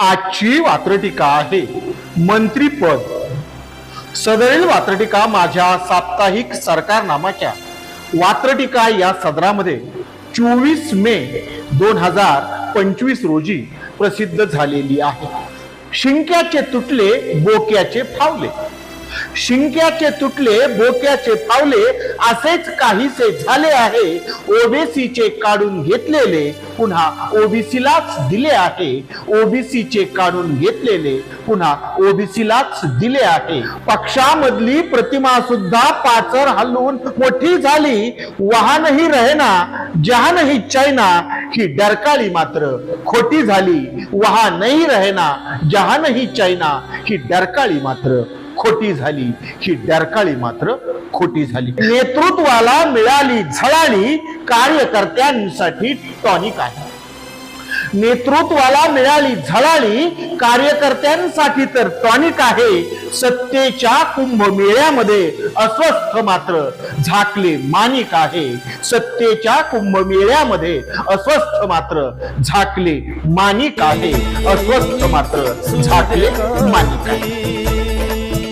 आजची वात्रटिका आहे. मंत्रीपद. सदरील वात्रटिका माझ्या साप्ताहिक सरकारनामाच्या. वात्रटिका या सदरामध्ये चोवीस मे दोन हजार पंचवीस रोजी प्रसिद्ध झालेली आहे. शिंक्याचे तुटले बोक्याचे फावले. शिंक्याचे तुटले बोक्याचे फावले असेच काहीसे झाले आहे ओबीसीचे काढून घेतलेले पुन्हा ओबीसीलाच दिले आहे ओबीसीचे काढून घेतलेले पुन्हा ओबीसीलाच दिले आहे. पक्षामधली प्रतिमा सुद्धा पाचर हलवून मोठी झाली वाहनही रहेना जहानही चैना ही डरकाळी मात्र खोटी झाली वाहनही रहेना जहानही चैना ही डरकाळी मात्र खोटी झाली ही डरकाळी मात्र खोटी झाली. नेतृत्वाला मिळाली झळाळी कार्यकर्त्यांसाठी टॉनिक आहे. नेतृत्वाला मिळाली झळाळी कार्यकर्त्यांसाठी तर टॉनिक आहे. सत्तेच्या कुंभमेळ्यामध्ये अस्वस्थ मात्र झाकले मानिक आहे. सत्तेच्या कुंभमेळ्यामध्ये अस्वस्थ मात्र झाकले मानिक आहे. अस्वस्थ मात्र झाकले मानिक आहे.